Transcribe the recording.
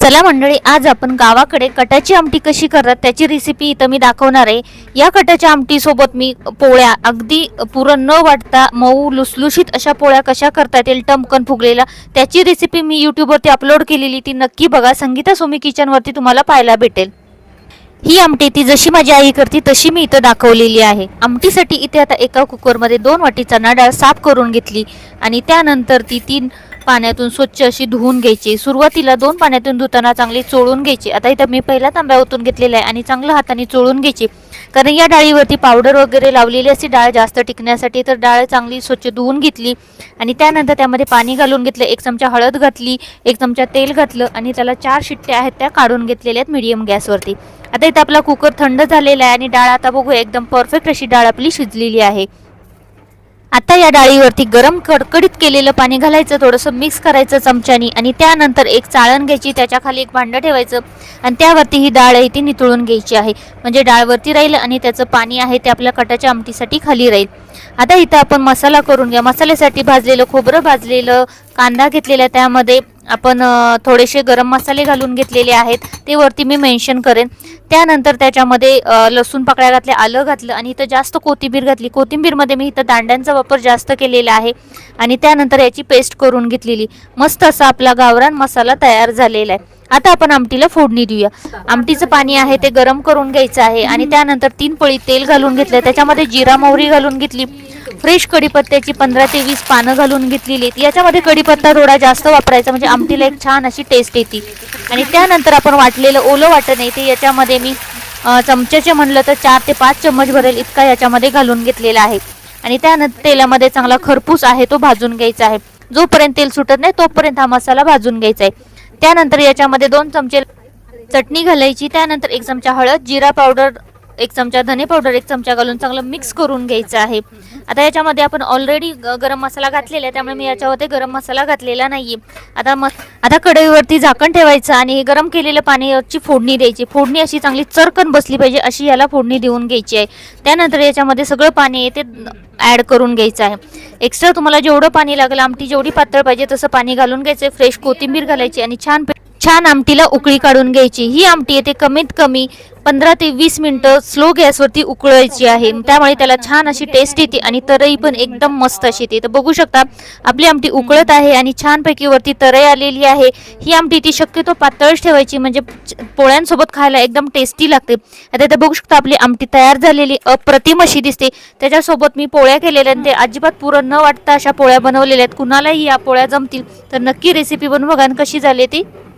चला मंडळी आज आपण गावाकडे कटाची आमटी कशी करतात त्याची रेसिपी इथं मी दाखवणार आहे. या कटाच्या आमटीसोबत मी पोळ्या अगदी पुरण न वाटता मऊ लुसलुशीत अशा पोळ्या कशा करता येतील टमकन फुगलेला त्याची रेसिपी मी यूट्यूबवरती अपलोड केलेली ती नक्की बघा. संगीता सोमी किचनवरती तुम्हाला पाहायला भेटेल. ही आमटी ती जशी माझी आई करते तशी मी इथं दाखवलेली आहे. आमटीसाठी इथे आता एका कुकरमध्ये दोन वाटी चणा डाळ साफ करून घेतली आणि त्यानंतर ती तीन पाण्यातून स्वच्छ अशी धुवून घ्यायची. सुरुवातीला दोन पाण्यातून धुताना चांगली चोळून घ्यायची. आता इथं मी पहिला तांब्या ओतून घेतलेला आहे आणि चांगलं हाताने चोळून घ्यायची. कारण या डाळीवरती पावडर वगैरे लावलेली असते डाळ जास्त टिकण्यासाठी तर डाळ चांगली स्वच्छ धुवून घेतली आणि त्यानंतर त्यामध्ये पाणी घालून घेतलं एक चमचा हळद घातली एक चमचा तेल घातलं आणि त्याला चार शिट्ट्या आहेत त्या काढून घेतलेल्या आहेत मिडियम गॅसवरती आता इथं आपला कुकर थंड झालेला आहे आणि डाळ आता बघू एकदम परफेक्ट अशी डाळ आपली शिजलेली आहे. आता या डाळीवरती गरम कडकडीत केलेलं पाणी घालायचं थोडंसं मिक्स करायचं चमच्यानी आणि त्यानंतर एक चाळण घ्यायची त्याच्याखाली एक भांडं ठेवायचं आणि त्यावरती ही डाळ आहे ती नितळून घ्यायची आहे. म्हणजे डाळवरती राहील आणि त्याचं पाणी आहे ते आपल्या कटाच्या आमटीसाठी खाली राहील. आता इथं आपण मसाला करून घ्या. मसाल्यासाठी भाजलेलं खोबरं भाजलेलं कांदा घेतलेला त्यामध्ये आपण थोडेसे गरम मसाले घालून घेतलेले आहेत. ते वरती मी मेन्शन करेन. त्यानंतर त्याच्यामध्ये लसूण पाकळ्या घातल्या आलं घातलं आणि इथं जास्त कोथिंबीर घातली. कोथिंबीरमध्ये मी इथं दांड्यांचा वापर जास्त केलेला आहे आणि त्यानंतर याची पेस्ट करून घेतलेली. मस्त असा आपला गावरान मसाला तयार झालेला आहे. आता आपण आमटीला फोडणी देऊया. आमटीचं पाणी आहे ते गरम करून घ्यायचं आहे आणि त्यानंतर तीन पळी तेल घालून घेतलं त्याच्यामध्ये जिरा मोहरी घालून घेतली. फ्रेश कढीपत्त्याची पंधरा ते वीस पानं घालून घेतलेली आहेत. याच्यामध्ये कढीपत्ता थोडा जास्त वापरायचा म्हणजे आमटीला एक छान अशी टेस्ट येते. आणि त्यानंतर आपण वाटलेलं ओलं वाटण येते याच्यामध्ये मी चमच्याचे म्हणलं तर चार ते पाच चम्मच भरेल इतका याच्यामध्ये घालून घेतलेला आहे. आणि त्यानंतर तेलामध्ये चांगला खरपूस आहे तो भाजून घ्यायचा आहे. जोपर्यंत तेल सुटत नाही तोपर्यंत हा मसाला भाजून घ्यायचा आहे. त्यानंतर याच्यामध्ये दोन चमचे चटणी घालायची त्यानंतर एक चमचा हळद जिरा पावडर एक चमचा धने पावडर एक चमचा घालून चांगलं मिक्स करून घ्यायचं आहे. आता याच्यामध्ये आपण ऑलरेडी गरम मसाला घातलेला आहे त्यामुळे मी याच्यामध्ये गरम मसाला घातलेला नाही आता म आता कढईवरती झाकण ठेवायचं आणि हे गरम केलेलं पाण्याची फोडणी द्यायची. फोडणी अशी चांगली चरकन बसली पाहिजे अशी याला फोडणी देऊन घ्यायची आहे. त्यानंतर याच्यामध्ये सगळं पाणी आहे ते ॲड करून घ्यायचं आहे. एक्स्ट्रा तुम्हाला जेवढं पाणी लागेल आमटी जेवढी पातळ पाहिजे तसं पाणी घालून घ्यायचं फ्रेश कोथिंबीर घालायची आणि छान छान आमटीला उकळी काढून घ्यायची. ही आमटी येते कमीत कमी पंधरा ते वीस मिनटं स्लो गॅसवरती उकळायची आहे. त्यामुळे त्याला छान अशी टेस्ट येते आणि तरई पण एकदम मस्त अशी येते. तर बघू शकता आपली आमटी उकळत आहे आणि छानपैकी वरती तरई आलेली आहे. ही आमटी ती शक्यतो पातळच ठेवायची म्हणजे च- पोळ्यांसोबत खायला एकदम टेस्टी लागते. आता इथे बघू शकता आपली आमटी तयार झालेली अप्रतिम अशी दिसते. त्याच्यासोबत मी पोळ्या केलेल्या आणि ते अजिबात पुरं न वाटता अशा पोळ्या बनवलेल्या आहेत. कुणालाही या पोळ्या जमतील तर नक्की रेसिपी बनवू. बघा कशी झाली ती?